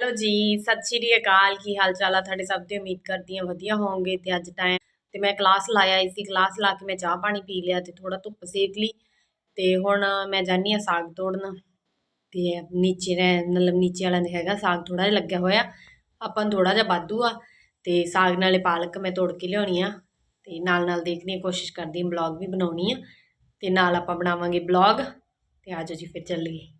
Hello ਜੀ, ਸਤਿ ਸ਼੍ਰੀ ਅਕਾਲ, ਕੀ ਹਾਲ ਚਾਲ ਆ? ਤੁਹਾਡੇ ਸਭ ਦੀ ਉਮੀਦ ਕਰਦੀ ਹਾਂ ਵਧੀਆ ਹੋਵੋਗੇ ਤੇ ਅੱਜ ਟਾਈਮ ਤੇ ਮੈਂ ਕਲਾਸ ਲਾਇਆ ਆਈ ਸੀ। ਕਲਾਸ ਲਾ ਕੇ ਮੈਂ ਚਾਹ ਪਾਣੀ ਪੀ ਲਿਆ ਤੇ ਥੋੜਾ ਧੁੱਪ ਸੇਕ ਲਈ ਤੇ ਹੁਣ ਮੈਂ ਜਾਨੀ ਆ ਸਾਗ ਤੋੜਨ ਤੇ ਨੀਚੇ ਨੇ ਮਤਲਬ ਨੀਚੇ ਵਾਲਿਆਂ ਦੇ ਹੈਗਾ ਸਾਗ ਥੋੜਾ ਜਿਹਾ ਲੱਗਿਆ ਹੋਇਆ। ਆਪਾਂ ਨੂੰ ਥੋੜਾ ਜਿਹਾ ਵਾਧੂ ਆ ਤੇ ਸਾਗ ਨਾਲੇ ਪਾਲਕ ਮੈਂ ਤੋੜ ਕੇ ਲਿਆਉਣੀ ਆ ਤੇ ਨਾਲ ਨਾਲ ਦੇਖਣੀ ਕੋਸ਼ਿਸ਼ ਕਰਦੀ ਹਾਂ ਬਲੌਗ ਵੀ ਬਣਾਉਣੀ ਆ ਤੇ ਨਾਲ ਆਪਾਂ ਬਣਾਵਾਂਗੇ ਬਲੌਗ ਤੇ ਆਜੋ ਜੀ, ਫਿਰ ਚੱਲੀਏ।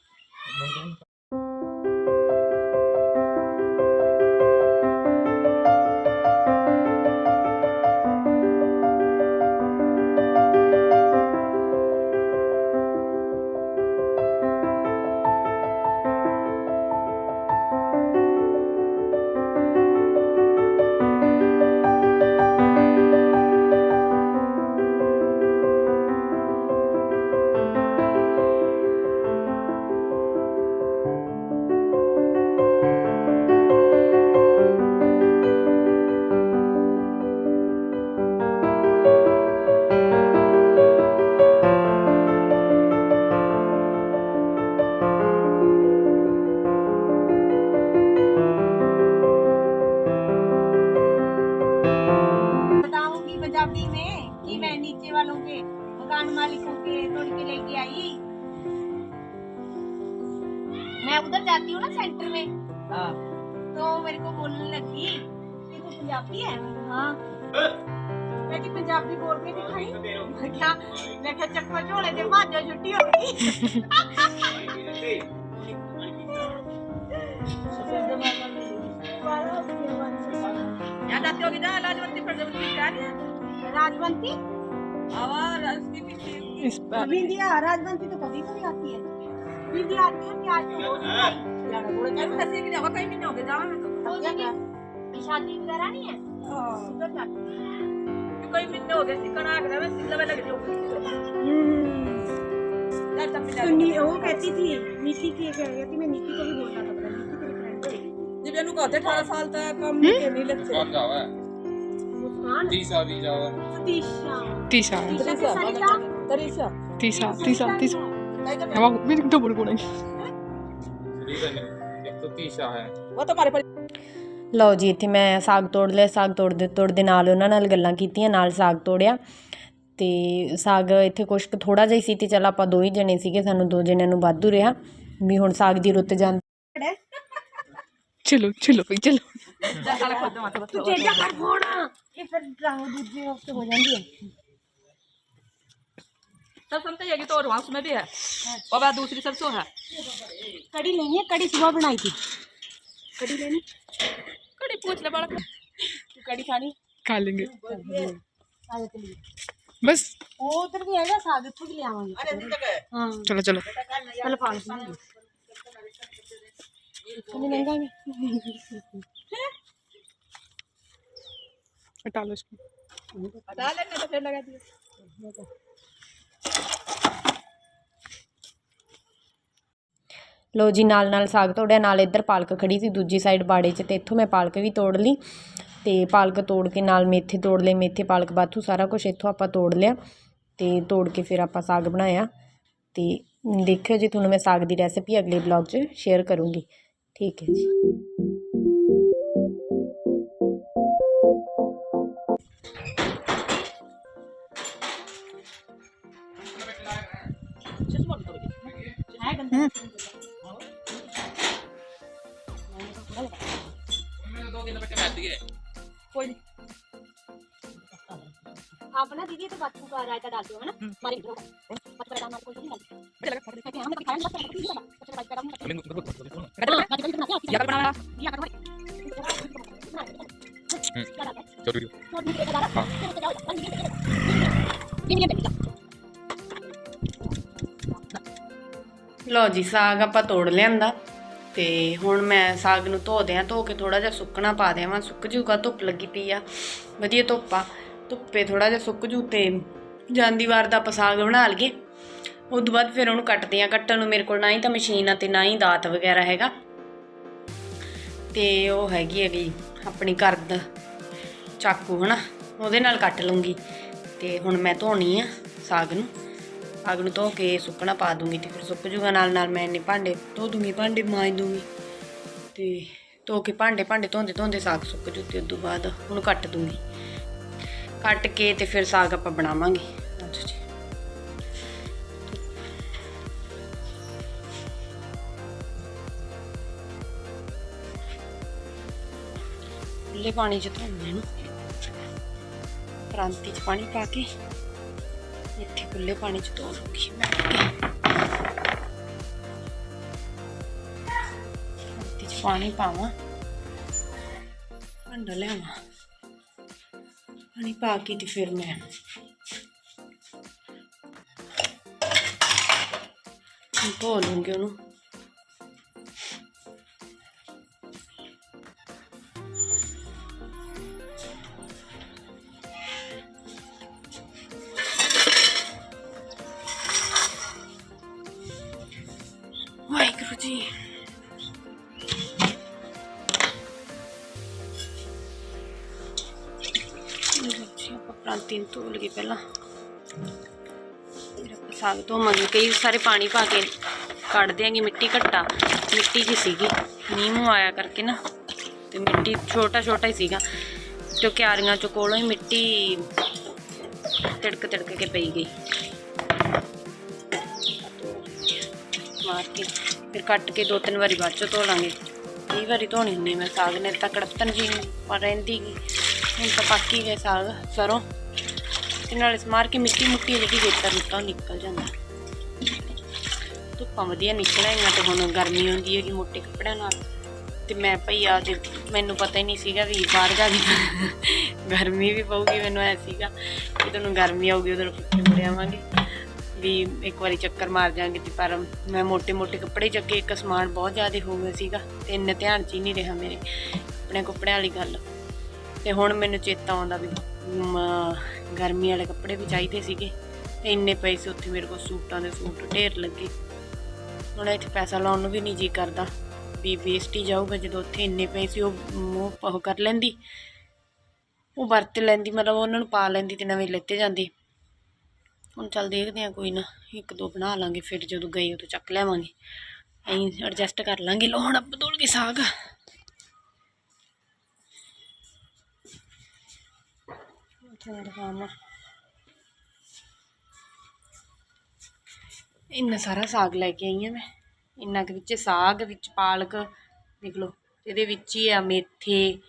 nunca. उधर जाती हूँ ना सेंटर में। ਹਾਂ तो मेरे को बोलने लगी कि तू पंजाबी है। हाँ। कहती पंजाबी बोल के दिखाई मैं क्या मैं क्या चक्कर झोले दे भाजो छुट्टी हो गई। याद होगी ना लाजवंती प्रजापति क्या है? राजवंती? और पिछली बिंदिया राजवंती तो कभी कभी आती है। दीदी आती है क्या आज हो गया अरे दस एक ले आओ कहीं नहीं होगे जाओ ना शादी वगैरह नहीं है सुपर ना कोई मिलने हो गए सिकना आगरा में सिकला में लग जाओ वो कहती थी नीति की कह रही थी मैं नीति को भी बोलना था नीति तेरी फ्रेंड है। जब इनको कहते 18 साल। तक कम नहीं नहीं लगते कौन जावा है तीसा भी जावा तीसा तीसा तीसा तीसा तीसा तीसा એમાં ਲਓ ਜੀ ਇੱਥੇ ਮੈਂ ਸਾਗ ਤੋੜ ਲਿਆ ਸਾਗ ਤੋੜਦੇ ਤੋੜਦੇ ਨਾਲ ਉਹਨਾਂ ਨਾਲ ਗੱਲਾਂ ਕੀਤੀਆਂ ਨਾਲ ਸਾਗ ਤੋੜਿਆ ਤੇ ਸਾਗ ਇੱਥੇ ਕੁਛ ਕੁ ਥੋੜਾ ਜਿਹਾ ਸੀ ਤੇ ਚਲ ਆਪਾਂ ਦੋ ਹੀ ਜਣੇ ਸੀਗੇ ਸਾਨੂੰ ਦੋ ਜਣਿਆਂ ਨੂੰ ਵਾਧੂ ਰਿਹਾ ਵੀ ਹੁਣ ਸਾਗ ਦੀ ਰੁੱਤ ਜਾਂਦੀ ਚਲੋ ਚਲੋ ਭਈ ਚਲੋ ਤੂੰ ਚੇਲਾ ਕਰ ਫੋਨ ਇਹ ਫਿਰ ਡਰਾਉ ਦੂਜੇ ਹੋ ਜਾਂਦੀ ਹੈ हफ़्ते हो जाएँगे सब समझते हैं कि तो और वहाँ उसमें भी है। और बाद दूसरी सरसों है। कड़ी लेनी है कड़ी सुबह बनाई थी। कड़ी लेनी? कड़ी पूछ ले बड़ा तू कड़ी खानी? खा लेंगे। के बस। वो उधर भी है ना साग इत्थों भी ले आवांगे। हाँ। चलो चलो। चल है हटा लो इसको। हटा लेने तो फिर लगा दिए। ਲੋ ਜੀ, ਨਾਲ ਨਾਲ ਸਾਗ ਤੋੜਿਆ, ਨਾਲ ਇੱਧਰ ਪਾਲਕ ਖੜੀ ਸੀ ਦੂਜੀ ਸਾਈਡ ਬਾੜੇ 'ਚ ਤੇ ਇੱਥੋਂ ਮੈਂ ਪਾਲਕ ਵੀ ਤੋੜ ਲਈ ਤੇ ਪਾਲਕ ਤੋੜ ਕੇ ਨਾਲ ਮੇਥੇ ਤੋੜ ਲਏ, ਮੇਥੇ, ਪਾਲਕ ਬਾਥੂ ਸਾਰਾ ਕੁਝ ਇੱਥੋਂ ਆਪਾਂ ਤੋੜ ਲਿਆ ਤੇ ਤੋੜ ਕੇ ਫਿਰ ਆਪਾਂ ਸਾਗ ਬਣਾਇਆ ਤੇ ਦੇਖਿਓ ਜੀ, ਤੁਹਾਨੂੰ ਮੈਂ ਸਾਗ ਦੀ ਰੈਸਿਪੀ ਅਗਲੇ ਬਲੌਗ 'ਚ ਸ਼ੇਅਰ ਕਰੂੰਗੀ। ਠੀਕ ਹੈ ਜੀ। है गंदा दो किलो बच्चे बैठ दिए कोई नहीं आप ना दीदी तो बाथू का रायता डालते हो है ना हमारे घर का बाथू का रायता हमारे कोई नहीं डालते कहते हैं हमने कभी खाया नहीं बाथू का सबसे बात करा हां बाथू का बनाते हैं या कर बनाया या करो क्या डालते हैं चलो छोड़ दीजिए डाला फिर उसको डालो ये ये ਲਓ ਜੀ, ਸਾਗ ਆਪਾਂ ਤੋੜ ਲਿਆਂਦਾ। ਤੇ ਹੁਣ ਮੈਂ ਸਾਗ ਨੂੰ ਧੋ ਦਿਆਂ, ਧੋ ਕੇ ਥੋੜਾ ਜਿਹਾ ਸੁੱਕਣਾ ਪਾ ਦਿਆਵਾਂ ਸੁੱਕ ਜੂਗਾ, ਧੁੱਪ ਲੱਗੀ ਪਈ ਆ। ਵਧੀਆ ਧੁੱਪ ਆ। ਧੁੱਪੇ ਥੋੜਾ ਜਿਹਾ ਸੁੱਕ ਜੂ ਤੇ ਜਾਂਦੀ ਵਾਰ ਦਾ ਆਪਾਂ ਸਾਗ ਬਣਾ ਲਈਏ। ਉਸ ਤੋਂ ਬਾਅਦ ਫਿਰ ਉਹਨੂੰ ਕੱਟਦੇ ਆ। ਕੱਟਣ ਨੂੰ ਮੇਰੇ ਕੋਲ ਨਾ ਹੀ ਤਾਂ ਮਸ਼ੀਨ ਆ ਤੇ ਨਾ ਹੀ ਦਾਤ ਵਗੈਰਾ ਹੈਗਾ। ਤੇ ਉਹ ਹੈਗੀ ਹੈਗੀ ਆਪਣੀ ਘਰ ਦਾ ਚਾਕੂ, ਹਨਾ? ਉਹਦੇ ਨਾਲ ਕੱਟ ਲੂੰਗੀ ਤੇ ਹੁਣ ਮੈਂ ਧੋਣੀ ਆ ਸਾਗ ਨੂੰ। ਸਾਗ ਨੂੰ ਧੋ ਕੇ ਸੁੱਕਣਾ ਪਾ ਦੂੰਗੀ ਤੇ ਫਿਰ ਸੁੱਕ ਜੂਗਾ ਨਾਲ ਨਾਲ ਮੈਂ ਇੰਨੇ ਭਾਂਡੇ ਧੋ ਦੂੰਗੀ, ਭਾਂਡੇ ਮਾਂਜ ਦੂੰਗੀ। ਤੇ ਧੋ ਕੇ ਭਾਂਡੇ ਭਾਂਡੇ ਧੋਂਦੇ ਧੋਂਦੇ ਸਾਗ ਸੁੱਕ ਜੂ ਤੇ ਉਦੋਂ ਬਾਅਦ ਉਹਨੂੰ ਕੱਟ ਦੂੰਗੀ। ਕੱਟ ਕੇ ਤੇ ਫਿਰ ਸਾਗ ਆਪਾਂ ਬਣਾਵਾਂਗੇ। ਅੱਜ ਜੀ। ਖੁੱਲੇ ਪਾਣੀ 'ਚ ਧੋਣਾ ਇਹਨੂੰ ਪ੍ਰਾਂਤੀ 'ਚ ਪਾਣੀ ਪਾ ਕੇ। ਇੱਥੇ ਖੁੱਲੇ ਪਾਣੀ 'ਚ ਧੋ ਲੂੰਗੀ ਮੈਂ ਪ੍ਰਾਂਤੀ 'ਚ ਪਾਣੀ ਪਾਵਾਂ। ਭਾਂਡਾ ਲਿਆਵਾਂ। ਪਾਣੀ ਪਾ ਕੇ ਤੇ ਫਿਰ ਮੈਂ ਧੋ ਲੂੰਗੀ ਉਹਨੂੰ। ਜੀ। ਲਓ ਜੀ ਆਪਾਂ ਪਹਿਲਾਂ। ਫਿਰ ਸਾਗ ਧੋਵਾਂਗੇ। ਕਈ ਸਾਰੇ ਪਾਣੀ ਪਾ ਕੇ ਕੱਢ ਦਿਆਂਗੇ ਮਿੱਟੀ ਘੱਟਾ। ਮਿੱਟੀ ਜੀ ਸੀਗੀ। ਮੀਂਹ ਆਇਆ ਕਰਕੇ ਨਾ। ਤੇ ਮਿੱਟੀ ਛੋਟਾ ਛੋਟਾ ਹੀ ਸੀਗਾ। ਤੇ ਉਹ ਕਿਆਰੀਆਂ ਚੋਂ ਕੋਲੋਂ ਹੀ ਮਿੱਟੀ ਤਿੜਕ ਤਿੜਕ ਕੇ ਪਈ ਗਈ। ਮਾਰ ਕੇ ਫਿਰ ਕੱਟ ਕੇ ਦੋ ਤਿੰਨ ਵਾਰੀ ਬਾਅਦ 'ਚੋਂ ਧੋ ਲਾਂਗੇ। ਕਈ ਵਾਰੀ ਧੋਣੀ ਹੁੰਦੀ ਮੈਂ ਸਾਗ ਨੇ ਤਾਂ ਕੜਪਤਨ ਜੀ ਪਰ ਰਹਿੰਦੀ ਗੀ। ਹੁਣ ਤਾਂ ਪੱਕ ਹੀ ਗਏ ਸਾਗ ਸਰੋਂ। ਤੇ ਨਾਲ ਇਸ ਮਾਰ ਕੇ ਮਿੱਟੀ ਮੁੱਟੀ ਜਿਹੜੀ ਗੇਤਰ ਨਿਕਲ ਉਹ ਨਿਕਲ ਜਾਂਦਾ। ਧੁੱਪਾਂ ਵਧੀਆ ਨਿਕਲਾਂਗੀਆਂ ਤੇ ਹੁਣ ਗਰਮੀ ਹੁੰਦੀ ਹੈਗੀ ਮੋਟੇ ਕੱਪੜਿਆਂ ਨਾਲ। ਤੇ ਮੈਂ ਭਈ ਆ ਜੇ ਮੈਨੂੰ ਪਤਾ ਹੀ ਨਹੀਂ ਸੀਗਾ ਵੀ ਬਾਹਰ ਜਾ ਕੇ ਗਰਮੀ ਵੀ ਪਊਗੀ, ਮੈਨੂੰ ਐ ਸੀਗਾ ਕਿ ਤੁਹਾਨੂੰ ਗਰਮੀ ਆਊਗੀ ਉਦੋਂ ਫਿੱਟੇ ਮੁੜੇ ਆਵਾਂਗੇ। ਵੀ ਇੱਕ ਵਾਰੀ ਚੱਕਰ ਮਾਰ ਜਾਾਂਗੇ ਤੇ ਪਰ ਮੈਂ ਮੋٹے-ਮੋٹے ਕੱਪੜੇ ਚੱਕੇ ਇੱਕ ਸਮਾਨ ਬਹੁਤ ਜ਼ਿਆਦਾ ਹੋ ਗਿਆ ਸੀਗਾ ਤੇ ਇੰਨੇ ਧਿਆਨ 'ਚ ਹੀ ਨਹੀਂ ਰਿਹਾ ਮੇਰੇ ਆਪਣੇ ਕੱਪੜਿਆਂ ਵਾਲੀ ਗੱਲ। ਤੇ ਹੁਣ ਮੈਨੂੰ ਚੇਤਾ ਆਉਂਦਾ ਵੀ ਗਰਮੀ ਵਾਲੇ ਕੱਪੜੇ ਵੀ ਚਾਹੀਦੇ ਸੀਗੇ ਤੇ ਇੰਨੇ ਪੈਸੇ ਉੱਥੇ ਮੇਰੇ ਕੋਲ ਸੂਟਾਂ ਦੇ ਸੂਟ, ਢੇਰ ਲੱਗੇ। ਹੁਣ ਇੱਥੇ ਪੈਸਾ ਲਾਉਣ ਨੂੰ ਵੀ ਨਹੀਂ ਜੀ ਕਰਦਾ। ਵੀ ਵੇਸਟ ਹੀ ਜਾਊਗਾ ਜਦੋਂ ਉੱਥੇ ਇੰਨੇ ਪੈਸੇ ਉਹ ਮੂੰਹ ਉਹ ਕਰ ਲੈਂਦੀ। ਉਹ ਵਰਤ ਲੈਂਦੀ, ਮਤਲਬ ਉਹਨਾਂ ਨੂੰ ਪਾ ਲੈਂਦੀ ਤੇ ਨਵੇਂ ਲੈਤੇ ਜਾਂਦੇ। ਹੁਣ ਚੱਲ ਦੇਖਦੇ ਆ ਕੋਈ ਨਾ, ਇੱਕ ਦੋ ਬਣਾ ਲਾਂਗੇ, ਫਿਰ ਜਦੋਂ ਗਏ ਉਦੋਂ ਚੱਕ ਲੈਵਾਂਗੇ ਅਸੀਂ ਐਡਜਸਟ ਕਰ ਲਾਂਗੇ ਲੋ ਹੁਣ ਆਪਾਂ ਕੇ ਸਾਗ। ਇੰਨਾ ਸਾਰਾ ਸਾਗ ਲੈ ਕੇ ਆਈ ਆ ਮੈਂ। ਇੰਨਾ ਕੁ ਵਿੱਚ ਸਾਗ, ਵਿੱਚ ਪਾਲਕ, ਦੇਖ ਲਓ, ਇਹਦੇ ਵਿੱਚ ਹੀ ਆ ਮੇਥੇ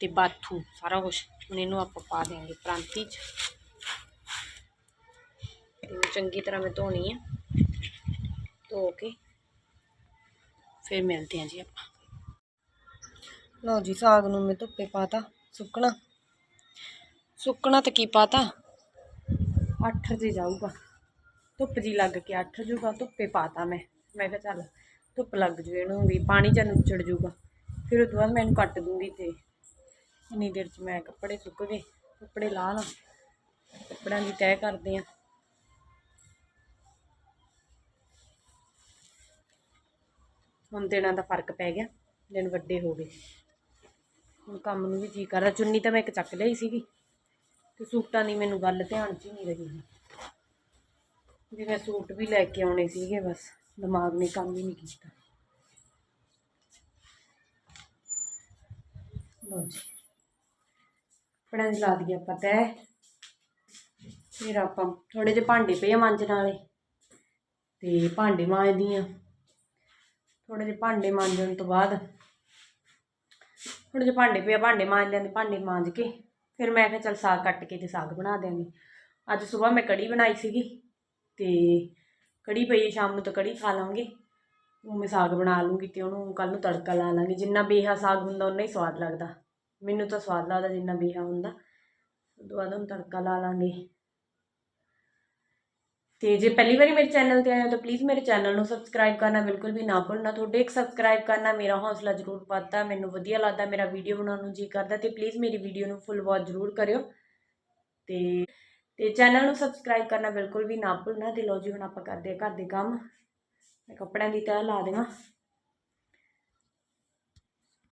ਤੇ ਬਾਥੂ, ਸਾਰਾ ਕੁਝ ਹੁਣ ਇਹਨੂੰ ਆਪਾਂ ਪਾ ਦੇਾਂਗੇ ਪ੍ਰਾਂਤੀ 'ਚ। ਇਹਨੂੰ ਚੰਗੀ ਤਰ੍ਹਾਂ ਮੈਂ ਧੋਣੀ ਆ। ਧੋ ਕੇ ਫਿਰ ਮਿਲਦੇ ਹਾਂ ਜੀ ਆਪਾਂ। ਲਓ ਜੀ, ਸਾਗ ਨੂੰ ਮੈਂ ਧੁੱਪੇ ਪਾਤਾ, ਸੁੱਕਣਾ। ਸੁੱਕਣਾ ਤਾਂ ਕੀ ਪਾਤਾ? 8 ਜੇ ਜਾਊਗਾ। ਧੁੱਪ ਜੀ ਲੱਗ ਕੇ 8 ਜੂਗਾ, ਧੁੱਪੇ ਪਾਤਾ ਮੈਂ। ਮੈਂ ਕਿਹਾ ਚੱਲ ਧੁੱਪ ਲੱਗ ਜੂ ਇਹਨੂੰ ਵੀ, ਪਾਣੀ ਜਾਂ ਨੁੱਚੜ ਜੂਗਾ। ਫਿਰ ਉਹ ਤੋਂ ਬਾਅਦ ਮੈਂ ਇਹਨੂੰ ਕੱਟ ਦੂੰਗੀ ਤੇ ਇੰਨੀ ਦੇਰ ਚ ਮੈਂ ਕੱਪੜੇ ਸੁੱਕ ਗਏ, ਕੱਪੜੇ ਲਾ ਲਾਂ। ਕੱਪੜਿਆਂ ਦੀ ਤੈਅ ਕਰਦੇ ਆ ਹੁਣ ਦਿਨਾਂ ਦਾ ਫ਼ਰਕ ਪੈ ਗਿਆ, ਦਿਨ ਵੱਡੇ ਹੋ ਗਏ। ਹੁਣ ਕੰਮ ਨੂੰ ਵੀ ਜੀ ਕਰ ਰਿਹਾ, ਚੁੰਨੀ ਤਾਂ ਮੈਂ ਇੱਕ ਚੱਕ ਲਈ ਸੀਗੀ ਤੇ ਸੂਟਾਂ ਦੀ ਮੈਨੂੰ ਗੱਲ ਧਿਆਨ 'ਚ ਹੀ ਨਹੀਂ ਰਹੀ ਹੁਣ ਵੀ ਮੈਂ ਸੂਟ ਵੀ ਲੈ ਕੇ ਆਉਣੇ ਸੀਗੇ ਬਸ, ਦਿਮਾਗ ਨੇ ਕੰਮ ਹੀ ਨਹੀਂ ਕੀਤਾ। ਲਓ ਜੀ ਕੱਪੜਿਆਂ ਲਾ ਦਈਏ ਆਪਾਂ ਤੈਅ ਫਿਰ ਆਪਾਂ ਥੋੜੇ ਜਿਹੇ ਭਾਂਡੇ ਪਏ ਆ ਮਾਂਜਣ ਵਾਲੇ। ਤੇ ਭਾਂਡੇ ਮਾਂਜਦੀ ਆ। ਥੋੜੇ ਜਿਹੇ ਭਾਂਡੇ ਮਾਂਜਣ ਤੋਂ ਬਾਅਦ। ਥੋੜੇ ਜਿਹੇ ਭਾਂਡੇ ਪਏ ਆ ਭਾਂਡੇ ਮਾਂਜ ਲੈਂਦੇ, ਭਾਂਡੇ ਮਾਂਜ ਕੇ ਫਿਰ ਮੈਂ ਕਿਹਾ ਚੱਲ ਸਾਗ ਕੱਟ ਕੇ ਤੇ ਸਾਗ ਬਣਾ ਦਿਆਂਗੇ। ਅੱਜ ਸਵੇਰ ਮੈਂ ਕੜੀ ਬਣਾਈ ਸੀਗੀ ਤੇ ਕੜੀ ਪਈ ਸ਼ਾਮ ਨੂੰ ਤਾਂ ਕੜੀ ਖਾ ਲਾਂਗੇ। ਉਹ ਮੈਂ ਸਾਗ ਬਣਾ ਲੂੰਗੀ ਤੇ ਉਹਨੂੰ ਕੱਲ ਨੂੰ ਤੜਕਾ ਲਾ ਲਾਂਗੇ। ਜਿੰਨਾ ਬੇਹਾ ਸਾਗ ਹੁੰਦਾ ਉਨਾ ਹੀ ਸਵਾਦ ਲੱਗਦਾ। ਮੈਨੂੰ ਤਾਂ ਸਵਾਦ ਲੱਗਦਾ ਜਿੰਨਾ ਬੇਹਾ ਹੁੰਦਾ। ਉਦੋਂ ਬਾਅਦ ਉਹਨੂੰ ਤੜਕਾ ਲਾ ਲਾਂਗੇ। ਤੇ ਜੇ ਪਹਿਲੀ ਵਾਰੀ ਮੇਰੇ ਚੈਨਲ ਤੇ ਆਏ ਹੋ ਤਾਂ ਪਲੀਜ਼ ਮੇਰੇ ਚੈਨਲ ਨੂੰ ਸਬਸਕ੍ਰਾਈਬ ਕਰਨਾ ਬਿਲਕੁਲ ਵੀ ਨਾ ਭੁੱਲਣਾ, ਤੁਹਾਡੇ ਇੱਕ ਸਬਸਕ੍ਰਾਈਬ ਕਰਨਾ ਮੇਰਾ ਹੌਸਲਾ ਜ਼ਰੂਰ ਵੱਧਦਾ, ਮੈਨੂੰ ਵਧੀਆ ਲੱਗਦਾ, ਮੇਰਾ ਵੀਡੀਓ ਬਣਾਉਣ ਨੂੰ ਜੀ ਕਰਦਾ ਤੇ ਪਲੀਜ਼ ਮੇਰੀ ਵੀਡੀਓ ਨੂੰ ਫੁੱਲ ਵਾਚ ਜ਼ਰੂਰ ਕਰਿਓ। ਤੇ ਤੇ ਚੈਨਲ ਨੂੰ ਸਬਸਕ੍ਰਾਈਬ ਕਰਨਾ ਬਿਲਕੁਲ ਵੀ ਨਾ ਭੁੱਲਣਾ ਤੇ ਲਓ ਜੀ ਹੁਣ ਆਪਾਂ ਕਰਦੇ ਹਾਂ ਘਰ ਦੇ ਕੰਮ। ਮੈਂ ਕੱਪੜਿਆਂ ਦੀ ਤਹਿ ਲਾ ਦੇਵਾਂ।